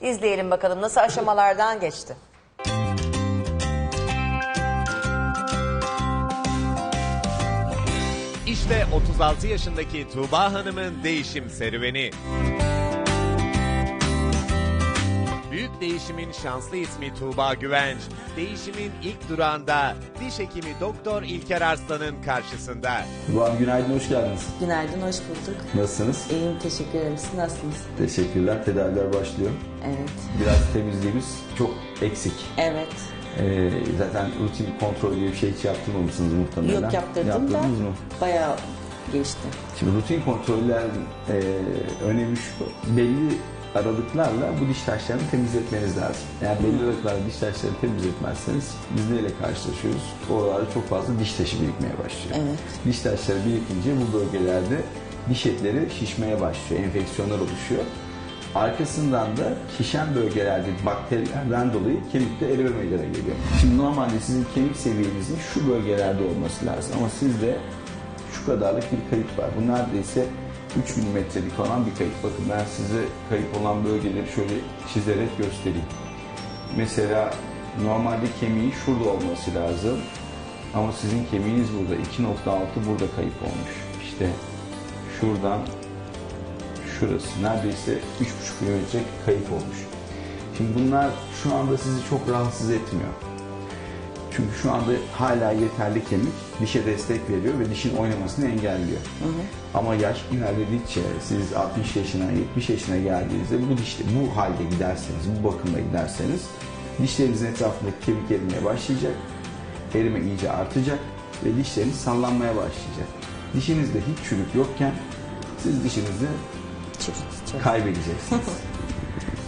İzleyelim bakalım nasıl aşamalardan geçti. İşte 36 yaşındaki Tuğba Hanım'ın değişim serüveni. Büyük değişimin şanslı ismi Tuğba Güvenç, değişimin ilk durağında diş hekimi Doktor İlker Arslan'ın karşısında. Abi günaydın, hoş geldiniz. Günaydın, hoş bulduk. Nasılsınız? İyiyim, teşekkür ederim. Siz nasılsınız? Teşekkürler, tedaviler başlıyor. Evet. Biraz temizliğimiz çok eksik. Evet. Ee, zaten rutin kontrol diye bir şey hiç yaptırmamışsınız muhtemelen. Yok yaptırdım da Yaptırdınız mı? bayağı geçti. Şimdi rutin kontroller e, önemi şu, belli aralıklarla bu diş taşlarını temizletmeniz lazım. Yani belli aralıklarla diş taşlarını temizletmezseniz biz neyle karşılaşıyoruz? Oralarda çok fazla diş taşı birikmeye başlıyor. Evet. Diş taşları birikince bu bölgelerde diş etleri şişmeye başlıyor, enfeksiyonlar oluşuyor. Arkasından da şişen bölgelerde bakterilerden dolayı kemikte erime meydana geliyor. Şimdi normalde sizin kemik seviyenizin şu bölgelerde olması lazım ama sizde şu kadarlık bir kayıp var. Bu neredeyse 3 milimetrelik olan bir kayıp. Bakın ben size kayıp olan bölgeleri şöyle çizerek göstereyim. Mesela normalde kemiğin şurada olması lazım. Ama sizin kemiğiniz burada. 2.6 burada kayıp olmuş. İşte şuradan şurası neredeyse 3,5 milimetre kayıp olmuş. Şimdi bunlar şu anda sizi çok rahatsız etmiyor. Çünkü şu anda hala yeterli kemik dişe destek veriyor ve dişin oynamasını engelliyor. Ama yaş ilerledikçe siz 60 yaşına 70 yaşına geldiğinizde bu dişte bu halde giderseniz, bu bakımda giderseniz dişlerinizin etrafındaki kemik erimeye başlayacak. Erime iyice artacak ve dişleriniz sallanmaya başlayacak. Dişinizde hiç çürük yokken siz dişinizi kaybedeceksiniz.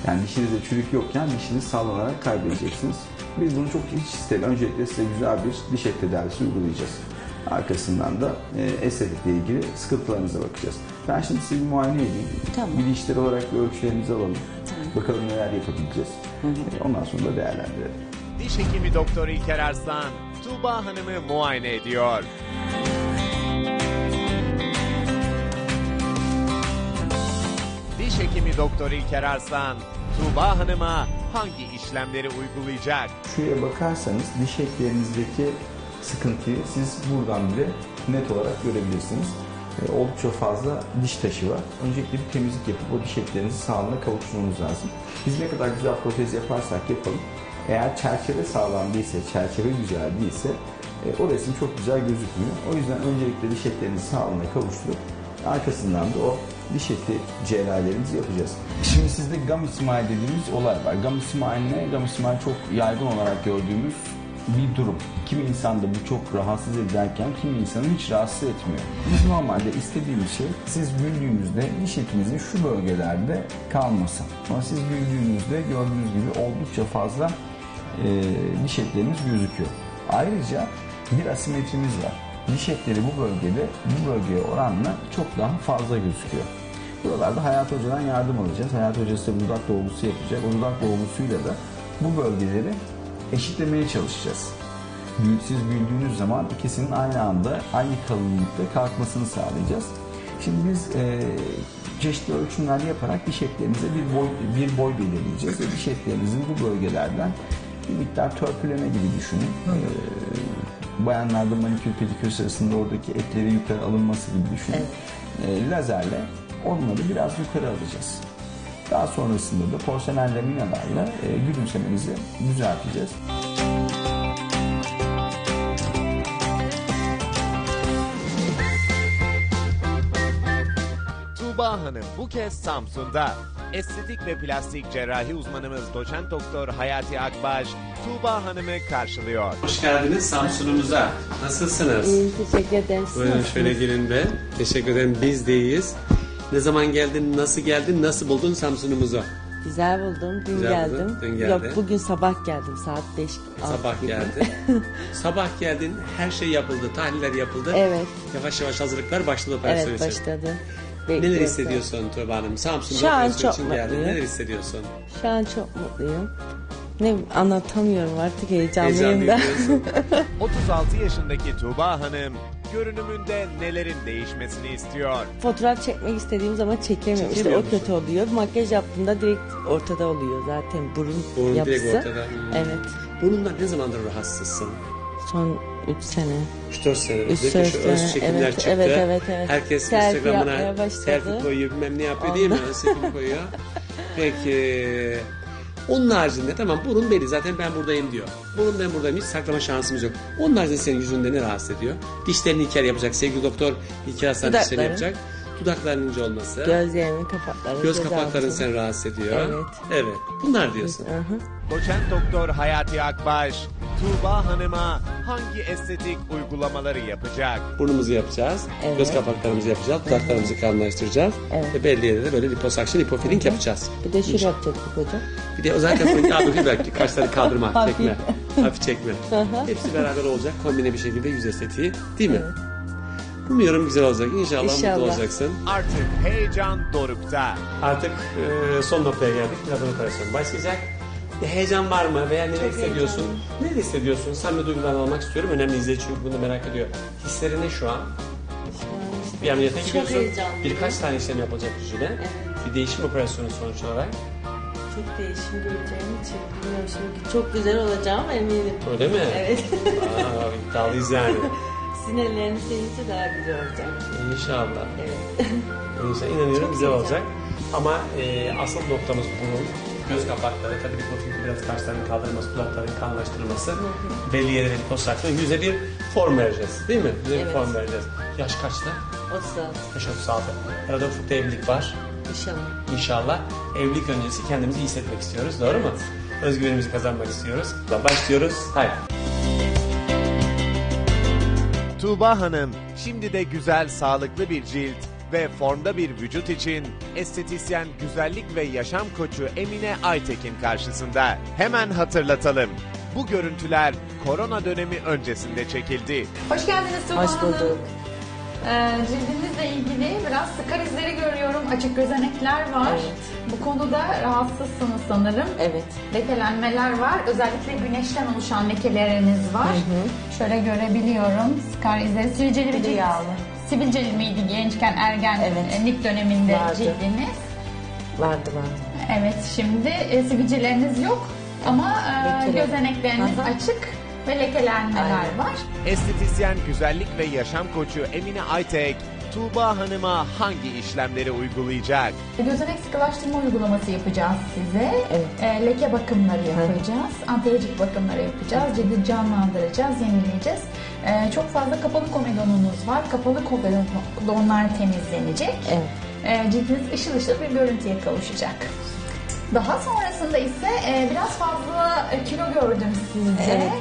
Yani dişinizde çürük yokken dişiniz sallanarak kaybedeceksiniz. Biz bunu çok hiç istemiyoruz. Öncelikle size güzel bir diş et tedavisi uygulayacağız. Arkasından da e, estetikle ilgili sıkıntılarınıza bakacağız. Ben şimdi sizi bir muayene edeyim. Tamam. Bir dişleri olarak bir ölçülerinizi alalım. Bakalım neler yapabileceğiz. E, Ondan sonra da değerlendirelim. Diş hekimi Doktor İlker Arslan, Tuğba Hanım'ı muayene ediyor. Diş hekimi Doktor İlker Arslan, Tuğba Hanım'a hangi işlemleri uygulayacak? Şuraya bakarsanız diş etlerinizdeki sıkıntıyı siz buradan bile net olarak görebilirsiniz. E, oldukça fazla diş taşı var. Öncelikle bir temizlik yapıp o diş etlerinizi sağlığına kavuşturmamız lazım. Biz ne kadar güzel protez yaparsak yapalım. Eğer çerçeve sağlam değilse, çerçeve güzel değilse e, o resim çok güzel gözükmüyor. O yüzden öncelikle diş etlerinizi sağlığına kavuşturup arkasından da o diş eti cerrahilerimizi yapacağız. Şimdi sizde gum ismail dediğimiz olay var. Gum ismail ne? Gum ismail çok yaygın olarak gördüğümüz bir durum. Kimi insanda bu çok rahatsız ederken kimi insanı hiç rahatsız etmiyor. Biz normalde istediğimiz şey siz büyüdüğünüzde diş etinizin şu bölgelerde kalması. Ama siz büyüdüğünüzde gördüğünüz gibi oldukça fazla e, diş etleriniz gözüküyor. Ayrıca bir asimetrimiz var. Diş etleri bu bölgede bu bölgeye oranla çok daha fazla gözüküyor. Buralarda Hayat Hoca'dan yardım alacağız. Hayat Hocası da dudak dolgusu yapacak. O dudak dolgusuyla da bu bölgeleri eşitlemeye çalışacağız. Siz büyüdüğünüz zaman ikisinin aynı anda aynı kalınlıkta kalkmasını sağlayacağız. Şimdi biz e, çeşitli ölçümler yaparak diş etlerinize bir boy, bir boy belirleyeceğiz ve diş etlerinizin bu bölgelerden bir miktar törpüleme gibi düşünün. E, bayanlarda manikür pedikür sırasında oradaki etleri yukarı alınması gibi düşünün. E, lazerle onları biraz yukarı alacağız. Daha sonrasında da porselen laminalarla e, gülümsemenizi düzelteceğiz. Tuğba Hanım bu kez Samsun'da. Estetik ve plastik cerrahi uzmanımız doçent doktor Hayati Akbaş, Tuğba Hanım'ı karşılıyor. Hoş geldiniz Samsun'umuza. Nasılsınız? İyiyim, teşekkür ederim. Siz Buyurun şöyle gelin be. Teşekkür ederim. Biz de iyiyiz. Ne zaman geldin, nasıl geldin, nasıl buldun Samsun'umuzu? Güzel buldum, dün Güzel geldim. buldun, dün geldin. Yok, bugün sabah geldim, saat 5 Sabah gibi. geldin. Sabah geldin, her şey yapıldı, tahliller yapıldı. Evet, Yavaş yavaş hazırlıklar başladı operasyon evet başladı. Neler Bekliyorum. hissediyorsun Tuğba Hanım? Samsun'da Şu an çok için geldin. Neler hissediyorsun? Şu an çok mutluyum. Ne anlatamıyorum artık heyecanlıyım da. diyorsun. 36 yaşındaki Tuğba Hanım görünümünde nelerin değişmesini istiyor. Fotoğraf çekmek istediğim zaman çekemiyorum. İşte o kötü oluyor. Makyaj yaptığımda direkt ortada oluyor zaten burun, Burun yapısı. direkt ortada. Hmm. Evet. Burnundan ne zamandır rahatsızsın? Son 3 sene. 3-4 senedir. Üç, Özellikle dört şu öz sene. çekimler Evet, çıktı. evet, evet, evet. Herkes Selfie Instagram'ına başladı. selfie koyuyor bilmem ne yapıyor değil mi? Öz çekim koyuyor. Peki. Onun haricinde tamam burun belli zaten ben buradayım diyor. Burun ben buradayım hiç saklama şansımız yok. Onun haricinde senin yüzünde ne rahatsız ediyor? Dişlerini İlker yapacak. Sevgili doktor İlker Aslan dişlerini yapacak. Dudaklarının ince olması. Gözlerimin kapakları. Göz göz kapakların seni rahatsız ediyor. Evet. Evet. Bunlar diyorsun. Aha. Doçent doktor Hayati Akbaş, Tuğba Hanım'a hangi estetik uygulamaları yapacak? Burnumuzu yapacağız. Evet. Göz kapaklarımızı yapacağız. Dudaklarımızı kalınlaştıracağız. Evet. Ve belli yere de böyle liposakşın, lipofilling yapacağız. Bir de şöyle yapacaktık hocam. Bir de zaten abi belki kaşları kaldırma, çekme. Hafif çekme. Hepsi beraber olacak. Kombine bir şekilde yüz estetiği. Değil mi? Umuyorum güzel olacak. İnşallah, mutlu İnşallah. olacaksın. Artık heyecan dorukta. Artık e, son noktaya geldik. Birazdan operasyon başlayacak. Bir heyecan var mı veya neler hissediyorsun? Neler hissediyorsun? Sen bir duygularını almak istiyorum. Önemli izleyici çünkü bunu merak ediyor. Hisleri ne şu an? Bir ameliyata gidiyorsun. heyecanlıyım. Birkaç tane işlem yapılacak yüzüne. Bir değişim operasyonu sonuç olarak. Çok değişim göreceğim için bilmiyorum şimdi. Çok güzel olacağım eminim. Öyle mi? Evet. Aa, iddialıyız yani. Sinirlerini sevince daha güzel olacak. İnşallah. Evet. İnşallah inanıyorum güzel olacak. Ama e, asıl noktamız burun, göz kapakları, tabii bir profil biraz kaşların kaldırılması, kulakların kalınlaştırılması, belli yerlere liposaklı, yüze bir form vereceğiz. Değil mi? Yüze bir Evet. form vereceğiz. Yaş kaçta? O sırada Yaş 36. Arada ufukta evlilik var. inşallah. İnşallah evlilik öncesi kendimizi iyi hissetmek istiyoruz. Doğru mu? Özgüvenimizi kazanmak istiyoruz. Başlıyoruz. Haydi. Tuğba Hanım şimdi de güzel sağlıklı bir cilt ve formda bir vücut için estetisyen güzellik ve yaşam koçu Emine Aytekin karşısında. Hemen hatırlatalım. Bu görüntüler korona dönemi öncesinde çekildi. Hoş geldiniz Tuğba Hoş Hanım. bulduk. Ee, cildinizle ilgili biraz skar izleri görüyorum. Açık gözenekler var. Evet. Bu konuda rahatsızsınız sanırım. Evet. Lekelenmeler var. Özellikle güneşten oluşan lekeleriniz var. Şöyle görebiliyorum. Skar izleri. Sivilceli bir cilt. yağlı. Sivilceli miydi gençken ergenlik döneminde Vardı. cildiniz? Vardı vardı. Evet şimdi e, sivilceleriniz yok ama e, gözenekleriniz Aha. açık ve lekelenmeler Aynen. var. Estetisyen güzellik ve yaşam koçu Emine Aytek, Tuğba Hanım'a hangi işlemleri uygulayacak? Gözenek sıkılaştırma uygulaması yapacağız size. Evet. E, leke bakımları yapacağız. Antiolojik bakımları yapacağız. Cildi canlandıracağız, yenileyeceğiz. E, çok fazla kapalı komedonunuz var. Kapalı komedonlar temizlenecek. Evet. E, cildiniz ışıl ışıl bir görüntüye kavuşacak. Daha sonrasında ise e, biraz fazla e, kilo gördüm sizde. Evet,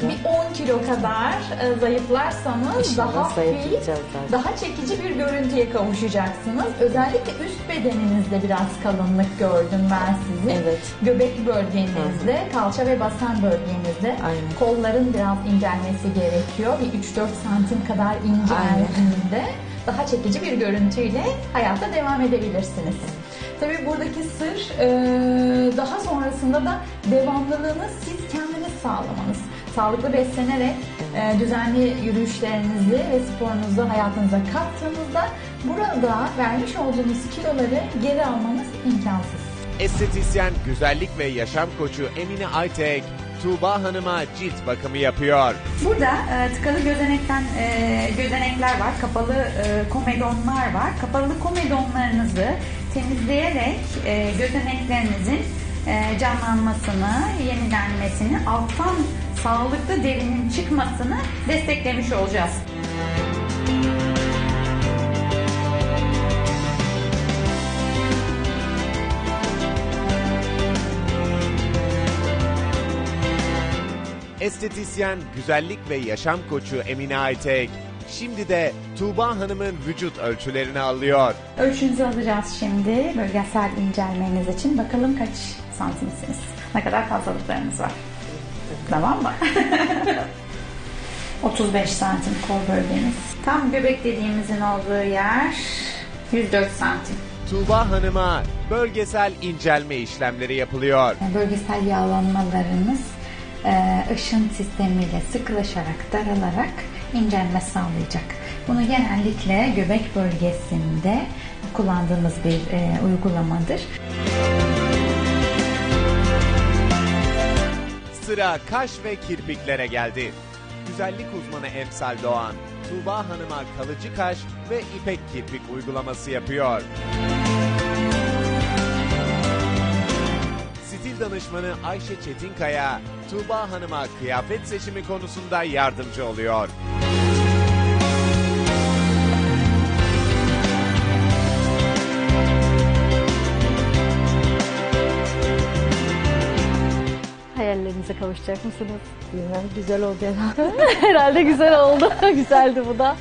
kilo. Bir 10 kilo kadar e, zayıflarsanız İnşallah daha fit, daha çekici bir görüntüye kavuşacaksınız. Özellikle üst bedeninizde biraz kalınlık gördüm ben sizin. Evet. Göbek bölgenizde, kalça ve basen bölgenizde. Aynen. Kolların biraz incelmesi gerekiyor. Bir 3-4 santim kadar inceldiğinde daha çekici bir görüntüyle hayata devam edebilirsiniz. Tabii buradaki sır e, daha sonrasında da devamlılığını siz kendiniz sağlamanız. Sağlıklı beslenerek e, düzenli yürüyüşlerinizi ve sporunuzu hayatınıza kattığınızda burada vermiş olduğunuz kiloları geri almanız imkansız. Estetisyen güzellik ve yaşam koçu Emine Aytek, Tuğba Hanım'a cilt bakımı yapıyor. Burada e, tıkalı gözenekten e, gözenekler var, kapalı e, komedonlar var. Kapalı komedonlarınızı temizleyerek e, gözeneklerinizin e, canlanmasını, yenilenmesini, alttan sağlıklı derinin çıkmasını desteklemiş olacağız. Estetisyen güzellik ve yaşam koçu Emine Aytek, şimdi de Tuğba Hanım'ın vücut ölçülerini alıyor. Ölçünüzü alacağız şimdi bölgesel incelmeniz için. Bakalım kaç santimsiniz? Ne kadar fazlalıklarınız var? Tamam mı? 35 santim kol bölgeniz. Tam göbek dediğimizin olduğu yer 104 santim. Tuğba Hanım'a bölgesel incelme işlemleri yapılıyor. Bölgesel yağlanmalarınız ışın sistemiyle sıkılaşarak, daralarak incelme sağlayacak. Bunu genellikle göbek bölgesinde kullandığımız bir e, uygulamadır. Sıra kaş ve kirpiklere geldi. Güzellik uzmanı Emsal Doğan, Tuğba Hanım'a kalıcı kaş ve ipek kirpik uygulaması yapıyor. Stil danışmanı Ayşe Çetinkaya, Tuğba Hanım'a kıyafet seçimi konusunda yardımcı oluyor. Hayallerinize kavuşacak mısınız? Bilmem güzel oldu herhalde. herhalde güzel oldu. Güzeldi bu da.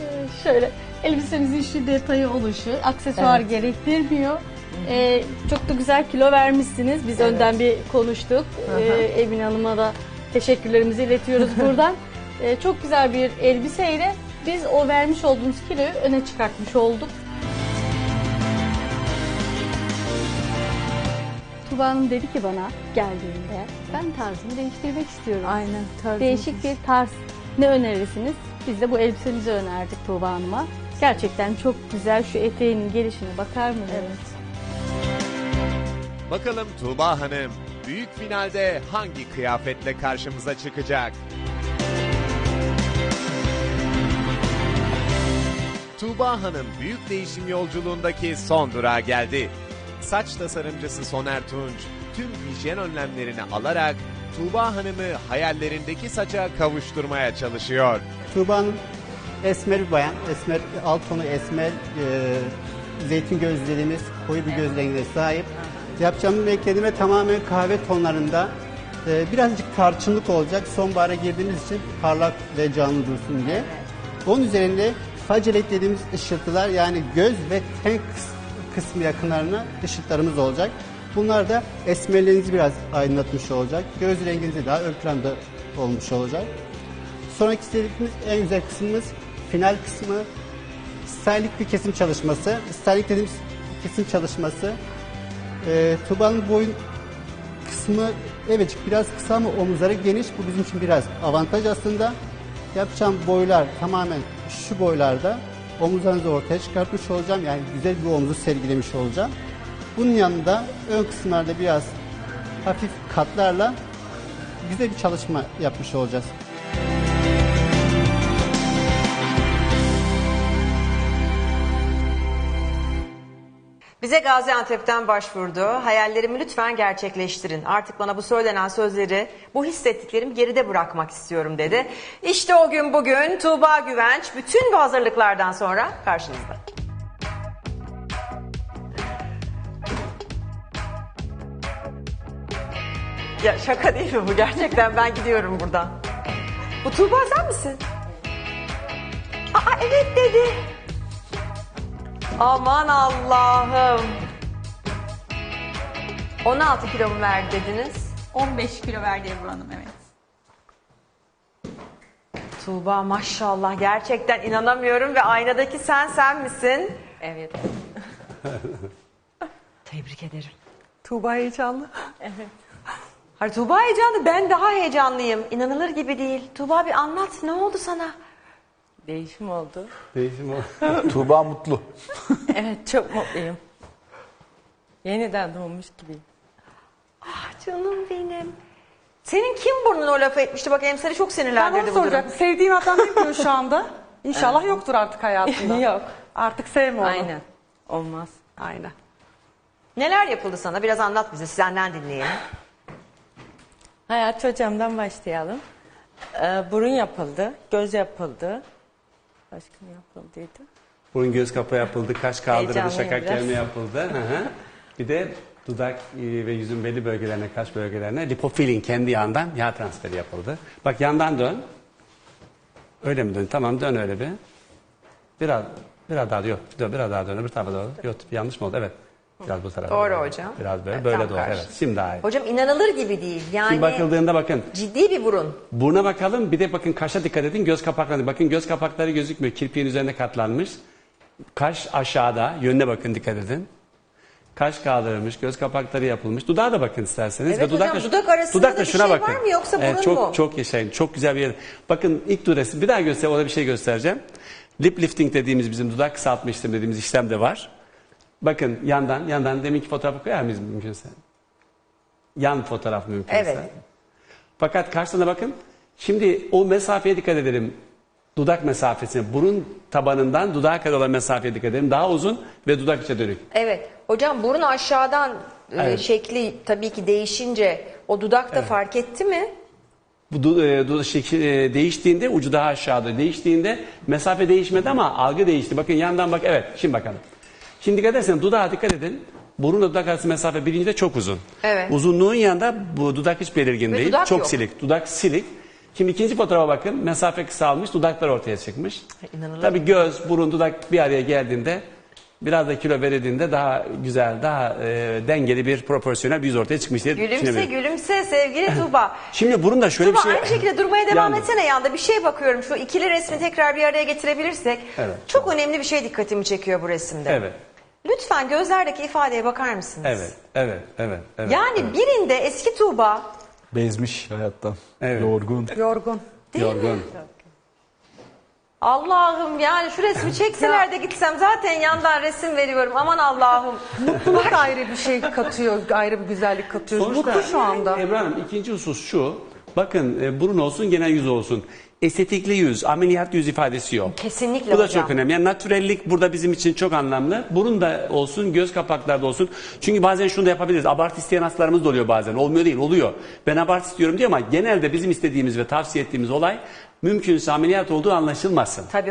Ee, Şöyle elbisemizin şu detayı oluşu, aksesuar gerektirmiyor. Ee, çok da güzel kilo vermişsiniz. Biz önden bir konuştuk. Ee, Emine Hanım'a da teşekkürlerimizi iletiyoruz buradan. Ee, çok güzel bir elbiseyle biz o vermiş olduğumuz kiloyu öne çıkartmış olduk. Tuba Hanım dedi ki bana geldiğinde ben tarzımı değiştirmek istiyorum. Aynen. tarzımız. Değişik bir tarz ne önerirsiniz? Biz de bu elbisemizi önerdik Tuğba Hanım'a. Gerçekten çok güzel şu eteğinin gelişine bakar mısınız? Evet. Bakalım Tuğba Hanım büyük finalde hangi kıyafetle karşımıza çıkacak? Tuğba Hanım büyük değişim yolculuğundaki son durağa geldi. Saç tasarımcısı Soner Tunç tüm hijyen önlemlerini alarak Tuğba Hanım'ı hayallerindeki saça kavuşturmaya çalışıyor. Tuğba Hanım esmer bir bayan. Esmer, alt tonu esmer, e, zeytin gözlerimiz koyu bir göz rengine sahip. Yapacağım beklediğime tamamen kahve tonlarında. E, birazcık tarçınlık olacak. Sonbahara girdiğimiz için parlak ve canlı dursun diye. Onun üzerinde facelet dediğimiz ışıltılar yani göz ve ten kıs- kısmı yakınlarına ışıltılarımız olacak. Bunlar da esmerliğinizi biraz aydınlatmış olacak. Göz renginizi daha ön planda olmuş olacak. Sonraki istediğimiz en güzel kısmımız final kısmı stylik bir kesim çalışması. Stylik dediğimiz kesim çalışması e, Tuba'nın boyun kısmı evet biraz kısa ama omuzları geniş. Bu bizim için biraz avantaj aslında. Yapacağım boylar tamamen şu boylarda. Omuzlarınızı ortaya çıkartmış olacağım. Yani güzel bir omuzu sergilemiş olacağım. Bunun yanında ön kısımlarda biraz hafif katlarla güzel bir çalışma yapmış olacağız. Bize Gaziantep'ten başvurdu. Hayallerimi lütfen gerçekleştirin. Artık bana bu söylenen sözleri, bu hissettiklerimi geride bırakmak istiyorum dedi. İşte o gün bugün Tuğba Güvenç bütün bu hazırlıklardan sonra karşınızda. Ya şaka değil mi bu? Gerçekten ben gidiyorum buradan. Bu Tuğba sen misin? Aa evet dedi. Aman Allah'ım. 16 kilo mu verdi dediniz? 15 kilo verdi Ebru Hanım evet. Tuğba maşallah gerçekten inanamıyorum ve aynadaki sen sen misin? Evet. Tebrik ederim. Tuğba heyecanlı. Hayır Tuğba heyecanlı ben daha heyecanlıyım. İnanılır gibi değil. Tuğba bir anlat ne oldu sana? Değişim oldu. Değişim o. Tuğba mutlu. Evet çok mutluyum. Yeniden doğmuş gibiyim. Ah canım benim. Senin kim burnuna o lafı etmişti? Bak Emsal'i çok Ben sinirlendirdi onu bu durum. soracaktım. Sevdiğin adam ne yapıyor şu anda? İnşallah yoktur artık hayatında. Yok. Artık sevme onu. Aynen. Olmaz. Aynen. Neler yapıldı sana? Biraz anlat bize senden dinleyelim. Hayat hocamdan başlayalım. Ee, burun yapıldı, göz yapıldı. Ne yapıldıydı? Burun göz kapı yapıldı, kaş kaldırıldı, Heyecanlıyım şakak biraz. gelme yapıldı. Hı hı. Bir de dudak e, ve yüzün belli bölgelerine, kaş bölgelerine lipofilin kendi yandan yağ transferi yapıldı. Bak yandan dön. Öyle mi dön? Tamam dön öyle bir. Biraz biraz daha yok. Dön, biraz daha dön. Öbür tarafa doğru. Yok yanlış mı oldu? Evet. Biraz bu tarafa. Doğru doğru. hocam. Biraz böyle. Evet, Böyle doğru. karşı. Evet. Şimdi daha iyi. Hocam inanılır gibi değil. Yani Şimdi bakıldığında bakın. ciddi bir burun. Buruna bakalım. Bir de bakın kaşa dikkat edin. Göz kapaklarına. Bakın göz kapakları gözükmüyor. Kirpiğin üzerine katlanmış. Kaş aşağıda. Yönüne bakın dikkat edin. Kaş kaldırılmış, göz kapakları yapılmış. Dudağa da bakın isterseniz. Evet hocam, şu- dudak arasında dudakla da bir şuna şey bakın. var mı yoksa burun çok, mu? Çok yaşayın. Çok güzel bir yer. Bakın ilk duresi bir daha göster. Orada bir şey göstereceğim. Lip lifting dediğimiz bizim dudak kısaltma işlemi dediğimiz işlem de var. Bakın yandan, yandan deminki fotoğrafı koyar mıyız mümkünse? Yan fotoğraf mümkünse. Evet. Fakat karşısına bakın. Şimdi o mesafeye dikkat edelim. Dudak mesafesine, burun tabanından dudağa kadar olan mesafeye dikkat edelim. Daha uzun ve dudak içe dönük. Evet. Hocam burun aşağıdan e, Evet. şekli tabii ki değişince o dudak da fark etti mi? Bu du, e, du- şekil, e, değiştiğinde ucu daha aşağıda. Değiştiğinde mesafe değişmedi ama algı değişti. Bakın yandan bak. Evet şimdi bakalım. Şimdi dikkat ederseniz dudağa dikkat edin. Burunla dudak arası mesafe birincide çok uzun. Evet. Uzunluğun yanında bu dudak hiç belirgin Ve değil. dudak çok yok. silik. Dudak silik. Şimdi ikinci fotoğrafa bakın. Mesafe kısalmış. Dudaklar ortaya çıkmış. İnanılmaz. Tabii göz, burun, dudak bir araya geldiğinde biraz da kilo verildiğinde daha güzel, daha e, dengeli bir proporsiyonel bir yüz ortaya çıkmış diye Gülümse düşünebilirim. gülümse sevgili Tuba. Şimdi burun da şöyle Tuba bir şey... aynı şekilde durmaya devam Yandı. etsene yanda. Bir şey bakıyorum şu ikili resmi tekrar bir araya getirebilirsek. Evet. Çok önemli bir şey dikkatimi çekiyor bu resimde. Evet, Lütfen gözlerdeki ifadeye bakar mısınız? evet, evet, evet. evet Yani birinde eski Tuğba Bezmiş hayattan. Evet. Yorgun. Yorgun. değil Yorgun. mi? Allah'ım yani şu resmi çekseler de gitsem zaten yandan resim veriyorum. Aman Allah'ım. Mutluluk ayrı bir şey katıyor, ayrı bir güzellik katıyor. Mutlu şu anda. Ebru Hanım ikinci husus şu. Bakın e, burun olsun genel yüz olsun. Estetikli yüz, ameliyat yüz ifadesi yok. Kesinlikle Bu da hocam. çok önemli. Yani natürellik burada bizim için çok anlamlı. Burun da olsun, göz kapaklarda olsun. Çünkü bazen şunu da yapabiliriz. Abart isteyen hastalarımız da oluyor bazen. Olmuyor değil, oluyor. Ben abart istiyorum diyor ama genelde bizim istediğimiz ve tavsiye ettiğimiz olay mümkünse ameliyat olduğu anlaşılmasın. Tabii